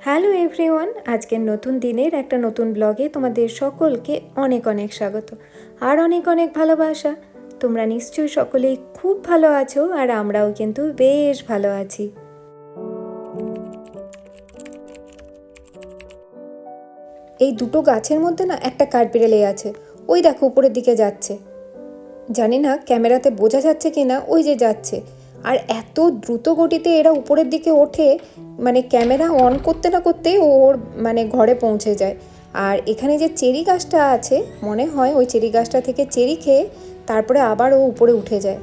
Hello everyone আজকের নতুন দিনের একটা নতুন ব্লগে তোমাদের সকলকে অনেক অনেক স্বাগত আর অনেক অনেক ভালোবাসা। তোমরা নিশ্চয়ই সকলেই খুব ভালো আছো আর আমরাও কিন্তু বেশ ভালো আছি। এই দুটো গাছের মধ্যে না একটা কাঠবিড়ালি আছে, ওই দেখো উপরের দিকে যাচ্ছে। জানি না ক্যামেরাতে বোঝা যাচ্ছে কি না ওই যে যাচ্ছে। আর এত দ্রুত গতিতে এরা উপরের দিকে ওঠে মানে ক্যামেরা অন করতে না করতে ওর মানে ঘরে পৌঁছে যায়। আর এখানে যে চেরি গাছটা আছে, মনে হয় ওই চেরি গাছটা থেকে চেরি খেয়ে তারপরে আবার ও উপরে উঠে যায়।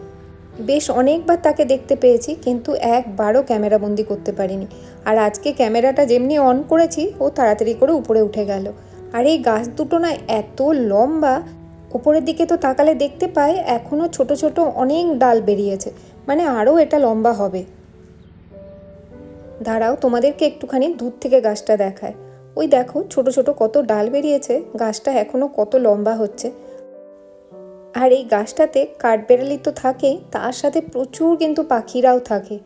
বেশ অনেকবার তাকে দেখতে পেয়েছি, কিন্তু একবারও ক্যামেরা বন্দি করতে পারিনি। আর আজকে ক্যামেরাটা যেমনি অন করেছি, ও তাড়াতাড়ি করে উপরে উঠে গেল। আর এই গাছ দুটো না এত লম্বা, উপরের দিকে তো তাকালে দেখতে পায় এখনও ছোট ছোট অনেক ডাল বেরিয়েছে। মানে আরও এটা লম্বা হবে। দাঁড়াও, তোমাদেরকে একটুখানি দূর থেকে গাছটা দেখায়। ওই দেখো, ছোট ছোট কত ডাল বেরিয়েছে, গাছটা এখনও কত লম্বা হচ্ছে। আর এই গাছটাতে কাঠবেড়ালি তো থাকেই তার সাথে প্রচুর কিন্তু পাখিরাও থাকে।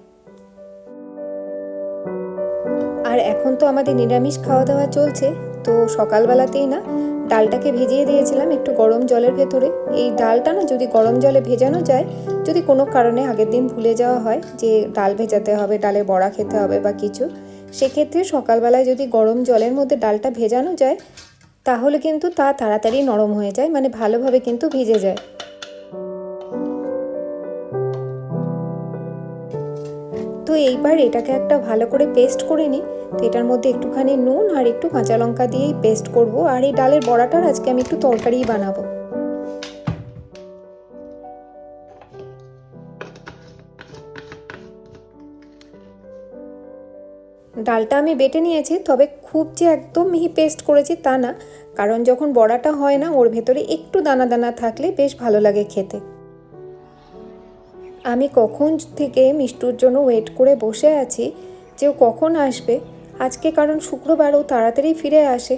আর এখন তো আমাদের নিরামিষ খাওয়া দাওয়া চলছে তো সকালবেলাতেই না ডালটাকে ভিজিয়ে দিয়েছিলাম একটু গরম জলের ভেতরে। এই ডালটা না যদি গরম জলে ভেজানো যায়, যদি কোনো কারণে আগের দিন ভুলে যাওয়া হয় যে ডাল ভেজাতে হবে, ডালে বড়া খেতে হবে বা কিছু, সেক্ষেত্রে সকালবেলায় যদি গরম জলের মধ্যে ডালটা ভেজানো যায়, তাহলে কিন্তু তা তাড়াতাড়ি নরম হয়ে যায় মানে ভালোভাবে কিন্তু ভিজে যায়। তো এইবার এটাকে একটা ভালো করে পেস্ট করে নিই। তো এটার মধ্যে একটুখানি নুন আর একটু কাঁচা লঙ্কা দিয়েই পেস্ট করব। আর এই ডালের বড়াটার আজকে আমি একটু তরকারিই বানাবো। ডালটা আমি বেটে নিয়েছি, তবে খুব যে একদম মিহি পেস্ট করেছি তা না। কারণ যখন বড়াটা হয় না, ওর ভেতরে একটু দানা দানা থাকলে বেশ ভালো লাগে খেতে। আমি কখন থেকে মিষ্টুর জন্য ওয়েট করে বসে আছি, যে ও কখন আসবে? আজকে কারণ শুক্রবার ও তাড়াতাড়ি ফিরে আসে,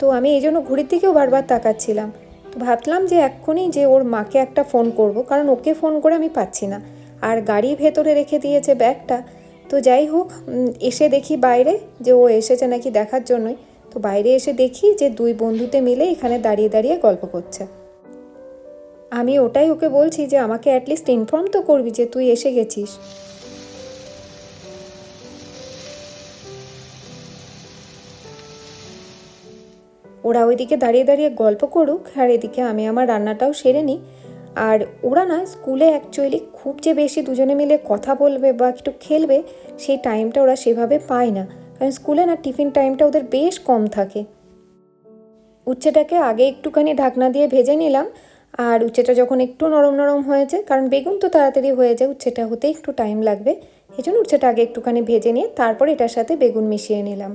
তো আমি এই জন্য ঘড়ির দিকেও বারবার তাকাচ্ছিলাম। তো ভাবলাম যে এক্ষুনি যে ওর মাকে একটা ফোন করব, কারণ ওকে ফোন করে আমি পাচ্ছি না। আর গাড়ি ভেতরে রেখে দিয়েছে ব্যাগটা। তো যাই হোক এসে দেখি বাইরে, যে ও এসেছে নাকি দেখার জন্যই। তো বাইরে এসে দেখি যে দুই বন্ধুতে মিলে এখানে দাঁড়িয়ে দাঁড়িয়ে গল্প করছে। আমি ওটাই ওকে বলছি যে আমাকে অ্যাটলিস্ট ইনফর্ম তো করবি যে তুই এসে গেছিস। ওরা ওইদিকে দাঁড়িয়ে দাঁড়িয়ে গল্প করুক, আর এদিকে আমি আমার রান্নাটাও সেরে নিই। আর ওরা না স্কুলে অ্যাকচুয়ালি খুব যে বেশি দুজনে মিলে কথা বলবে বা একটু খেলবে, সেই টাইমটা ওরা সেভাবে পায় না। কারণ স্কুলে না টিফিন টাইমটা ওদের বেশ কম থাকে। উচ্ছেটাকে আগে একটুখানি ঢাকনা দিয়ে ভেজে নিলাম আর উচ্ছেটা যখন একটু নরম নরম হয়েছে, কারণ বেগুন তো তাড়াতাড়ি হয়ে যায় উচ্ছেটা হতে একটু টাইম লাগবে। এই জন্য উচ্ছেটা আগে একটুখানি ভেজে নিয়ে তারপর এটার সাথে বেগুন মিশিয়ে নিলাম।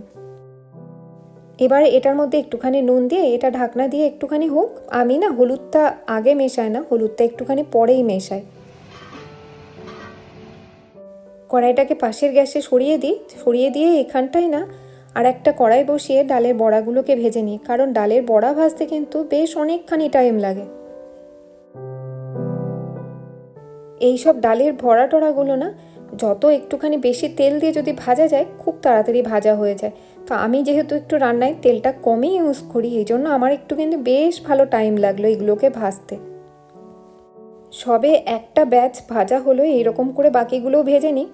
এবার এটার মধ্যে একটুখানি নুন দিয়ে এটা ঢাকনা দিয়ে একটুখানি হোক, আমি না হলুদটা আগে মেশাই না, হলুদটা একটুখানি পরেই মেশাই। কড়াইটাকে পাশের গ্যাসে সরিয়ে দিই, সরিয়ে দিয়ে এখানটায় না আর একটা কড়াই বসিয়ে ডালের বড়াগুলোকে ভেজে নিই, কারণ ডালের বড়া ভাজতে কিন্তু বেশ অনেকখানি টাইম লাগে। এই সব ডালের ভরা টড়াগুলো না, যত একটুখানি বেশি তেল দিয়ে যদি ভাজা যায়, খুব তাড়াতাড়ি ভাজা হয়ে যায়। তো আমি যেহেতু একটু রান্নায় তেলটা কমই ইউজ করি এই জন্য আমার একটু কিন্তু বেশ ভালো টাইম লাগল এগুলোকে ভাজতে। সবে একটা ব্যাচ ভাজা হলো, এইরকম করে বাকিগুলোও ভেজে নিই।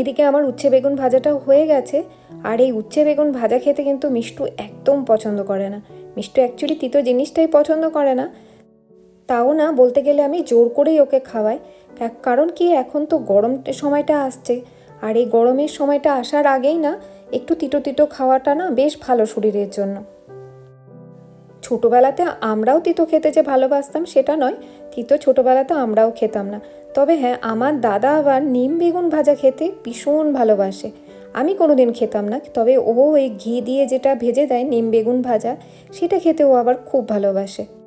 এদিকে আমার উচ্ছে বেগুন ভাজাটাও হয়ে গেছে, আর এই উচ্ছে বেগুন ভাজা খেতে কিন্তু মিষ্টু একদম পছন্দ করে না। মিষ্টু অ্যাকচুয়ালি তিতো জিনিসটাই পছন্দ করে না তাও না, বলতে গেলে আমি জোর করেই ওকে খাওয়াই। কারণ কি, এখন তো গরম সময়টা আসছে। আর এই গরমের সময়টা আসার আগেই না, একটু তিতো তিতো খাওয়াটা না বেশ ভালো শরীরের জন্য। ছোটোবেলাতে আমরাও তিতো খেতে যে ভালোবাসতাম সেটা নয়, তিতো ছোটোবেলাতে আমরাও খেতাম না। তবে হ্যাঁ আমার দাদা আবার নিম বেগুন ভাজা খেতে ভীষণ ভালোবাসে। আমি কোনো দিন খেতাম না, তবে ও এই ঘি দিয়ে যেটা ভেজে দেয় নিম বেগুন ভাজা, সেটা খেতে ও আবার খুব ভালোবাসে।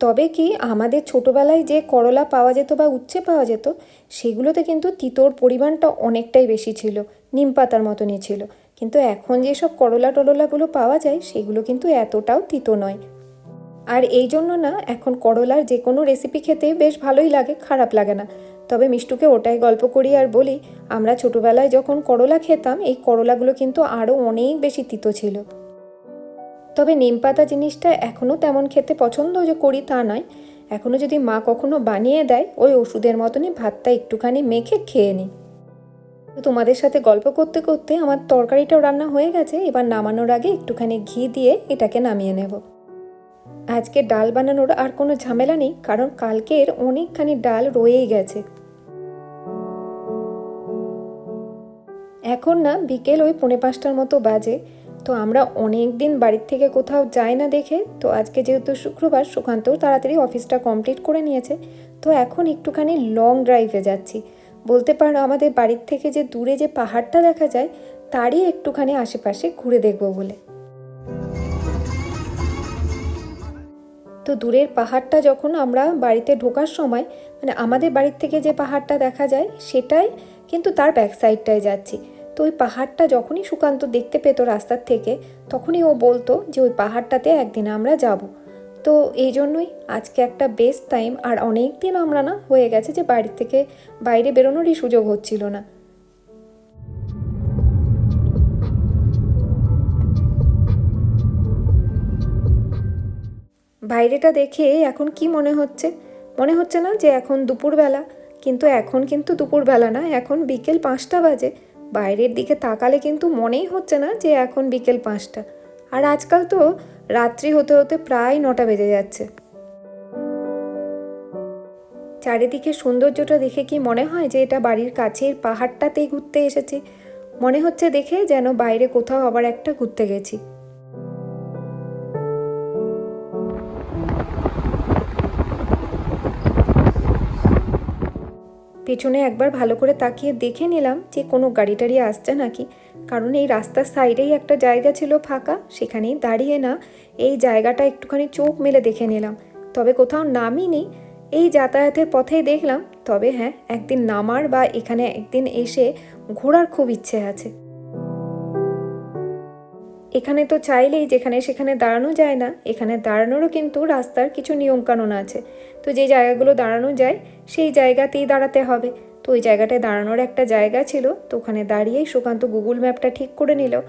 তবে কি আমাদের ছোটোবেলায় যে করলা পাওয়া যেত বা উচ্ছে পাওয়া যেত, সেগুলোতে কিন্তু তিতোর পরিমাণটা অনেকটাই বেশি ছিল, নিম পাতার মতনই ছিল। কিন্তু এখন যেসব করলা টরলাগুলো পাওয়া যায়, সেগুলো কিন্তু এতটাও তিতো নয়। আর এই জন্য না, এখন করলার যে কোনো রেসিপি খেতে বেশ ভালোই লাগে, খারাপ লাগে না। তবে মিষ্টুকে ওটাই গল্প করি আর বলি, আমরা ছোটোবেলায় যখন করলা খেতাম, এই করলাগুলো কিন্তু আরও অনেক বেশি তিতো ছিল। তবে নিম পাতা জিনিসটা এখনও তেমন খেতে পছন্দ যে করি তা নয়। এখনও যদি মা কখনো বানিয়ে দেয়, ওই ওষুধের মতনই ভাতটা একটুখানি মেখে খেয়ে নিই তোমাদের সাথে গল্প করতে করতে আমার তরকারিটাও রান্না হয়ে গেছে, এবার নামানোর আগে একটুখানি ঘি দিয়ে এটাকে নামিয়ে নেব। আজকে ডাল বানানোর আর কোনো ঝামেলা নেই, কারণ কালকের অনেকখানি ডাল রয়েই গেছে। এখন না বিকেল ওই পৌনে পাঁচটার মতো বাজে। তো আমরা অনেক দিন বাড়ির থেকে কোথাও যাই না দেখে, তো আজকে যেহেতু শুক্রবার, সুকান্তও তাড়াতাড়ি অফিসটা কমপ্লিট করে নিয়েছে। তো এখন একটুখানি লং ড্রাইভে যাচ্ছি। বলতে পারো আমাদের বাড়ির থেকে যে দূরে যে পাহাড়টা দেখা যায়, তারই একটুখানি আশেপাশে ঘুরে দেখব বলে। তো দূরের পাহাড়টা যখন আমরা বাড়িতে ঢোকার সময় মানে আমাদের বাড়ির থেকে যে পাহাড়টা দেখা যায়, সেটাই কিন্তু তার ব্যাক সাইডটায় যাচ্ছি। তো ওই পাহাড়টা যখনই সুকান্ত দেখতে পেত রাস্তার থেকে, তখনই ও বলতো যে ওই পাহাড়টাতে একদিন আমরা যাব। তো এই জন্যই আজকে একটা বেস্ট টাইম আর অনেক দিন আমরা না হয়ে গেছে যে বাড়ি থেকে বাইরে বেরোনোরই সুযোগ হচ্ছিল না। বাইরেটা দেখে এখন কি মনে হচ্ছে? মনে হচ্ছে না যে এখন দুপুরবেলা, কিন্তু এখন কিন্তু দুপুরবেলা না, এখন বিকেল পাঁচটা বাজে। বাইরের দিকে তাকালে কিন্তু মনেই হচ্ছে না যে এখন বিকেল পাঁচটা। আর আজকাল তো রাত্রি হতে হতে প্রায় নটা বেজে যাচ্ছে। চারিদিকে সৌন্দর্যটা দেখে কি মনে হয় যে এটা বাড়ির কাছের পাহাড়টাতেই ঘুরতে এসেছি? মনে হচ্ছে দেখে যেন বাইরে কোথাও আবার একটা ঘুরতে গেছি। পেছনে একবার ভালো করে তাকিয়ে দেখে নিলাম যে কোনো গাড়ি টাড়ি আসছে নাকি। কারণ এই রাস্তার সাইডেই একটা জায়গা ছিল ফাঁকা, সেখানেই দাঁড়িয়ে না, এই জায়গাটা একটুখানি চোখ মেলে দেখে নিলাম। তবে কোথাও নামিনি, এই যাতায়াতের পথেই দেখলাম। তবে হ্যাঁ একদিন নামার বা এখানে একদিন এসে ঘোরার খুব ইচ্ছে আছে। এখানে তো চাইলেই যেখানে সেখানে দাঁড়ানো যায় না। এখানে দাঁড়ানোরও কিন্তু রাস্তার কিছু নিয়মকানুন আছে। তো যে জায়গাগুলো দাঁড়ানো যায়, সেই জায়গাতেই দাঁড়াতে হবে। তো ওই জায়গাটায় দাঁড়ানোর একটা জায়গা ছিল, তো ওখানে দাঁড়িয়েই সুকান্ত গুগল ম্যাপটা ঠিক করে নিল।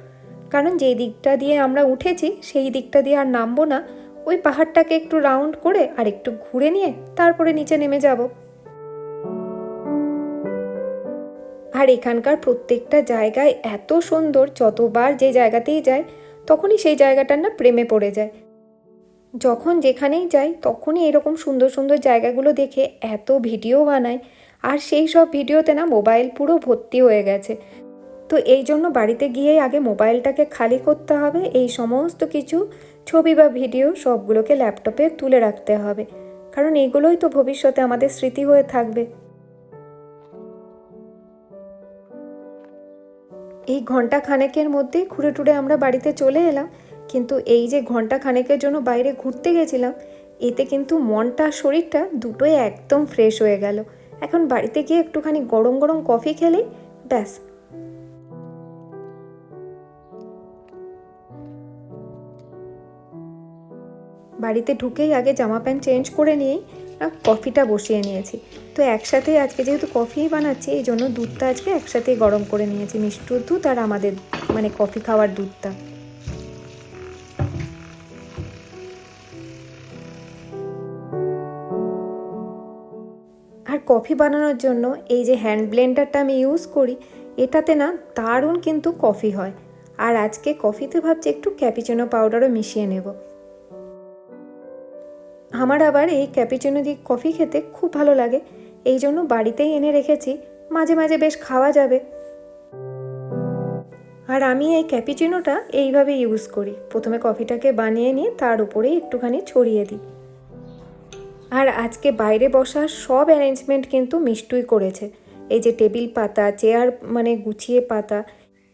কারণ যেই দিকটা দিয়ে আমরা উঠেছি, সেই দিকটা দিয়ে আর নামবো না। ওই পাহাড়টাকে একটু রাউন্ড করে আর একটু ঘুরে নিয়ে তারপরে নিচে নেমে যাব। আর এখানকার প্রত্যেকটা জায়গায় এত সুন্দর, যতবার যে জায়গাতেই যায়, তখনই সেই জায়গাটার না প্রেমে পড়ে যায়। যখন যেখানেই যাই, তখনই এরকম সুন্দর সুন্দর জায়গাগুলো দেখে এত ভিডিও বানাই, আর সেই সব ভিডিওতে না মোবাইল পুরো ভর্তি হয়ে গেছে। তো এই জন্য বাড়িতে গিয়ে আগে মোবাইলটাকে খালি করতে হবে, এই সমস্ত কিছু, ছবি বা ভিডিও সবগুলোকে ল্যাপটপে তুলে রাখতে হবে। কারণ এগুলোই তো ভবিষ্যতে আমাদের স্মৃতি হয়ে থাকবে। এই ঘণ্টা খানেকের মধ্যে ঘুরে টুরে আমরা বাড়িতে চলে এলাম। কিন্তু এই যে ঘণ্টা খানেকের জন্য বাইরে ঘুরতে গেছিলাম, এতে কিন্তু মনটা, শরীরটা দুটোই একদম ফ্রেশ হয়ে গেল। এখন বাড়িতে গিয়ে একটুখানি গরম গরম কফি খেলেই ব্যাস। বাড়িতে ঢুকেই আগে জামা প্যান্ট চেঞ্জ করে নিয়েই কফিটা বসিয়ে নিয়েছি। তো একসাথে আজকে যেহেতু কফিই বানাচ্ছি, এই জন্য দুধটা আজকে একসাথেই গরম করে নিয়েছি, মিষ্টুর দুধ আর আমাদের মানে কফি খাওয়ার দুধটা। আর কফি বানানোর জন্য এই যে হ্যান্ড ব্লেন্ডারটা আমি ইউজ করি, এটাতে না দারুণ কিন্তু কফি হয়। আর আজকে কফিতে ভাবছি একটু ক্যাপিচিনো পাউডারও মিশিয়ে নেব। আমার আবার এই ক্যাপিচিনো দিয়ে কফি খেতে খুব ভালো লাগে। এই জন্য বাড়িতেই এনে রেখেছি। মাঝে মাঝে বেশ খাওয়া যাবে। আর আমি এই ক্যাপিচিনোটা এইভাবে ইউজ করি। প্রথমে কফিটাকে বানিয়ে নিয়ে তার উপরেই একটুখানি ছড়িয়ে দিই। আর আজকে বাইরে বসার সব অ্যারেঞ্জমেন্ট কিন্তু মিষ্টুই করেছে। এই যে টেবিল পাতা চেয়ার মানে গুছিয়ে পাতা,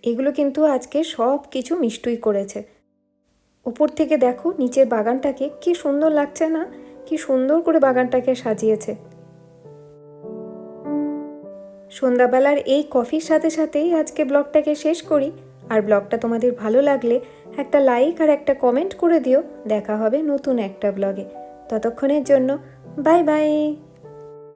এগুলো কিন্তু আজকে সব কিছু মিষ্টুই করেছে। উপর থেকে দেখো নিচের বাগানটাকে কি সুন্দর লাগছে না? কি সুন্দর করে বাগানটাকে সাজিয়েছে। সন্ধ্যাবেলার এই কফির সাথে সাথেই আজকে ব্লগটাকে শেষ করি। আর ব্লগটা তোমাদের ভালো লাগলে একটা লাইক আর একটা কমেন্ট করে দিও। দেখা হবে নতুন একটা ব্লগে। ততক্ষণের জন্য বাই বাই।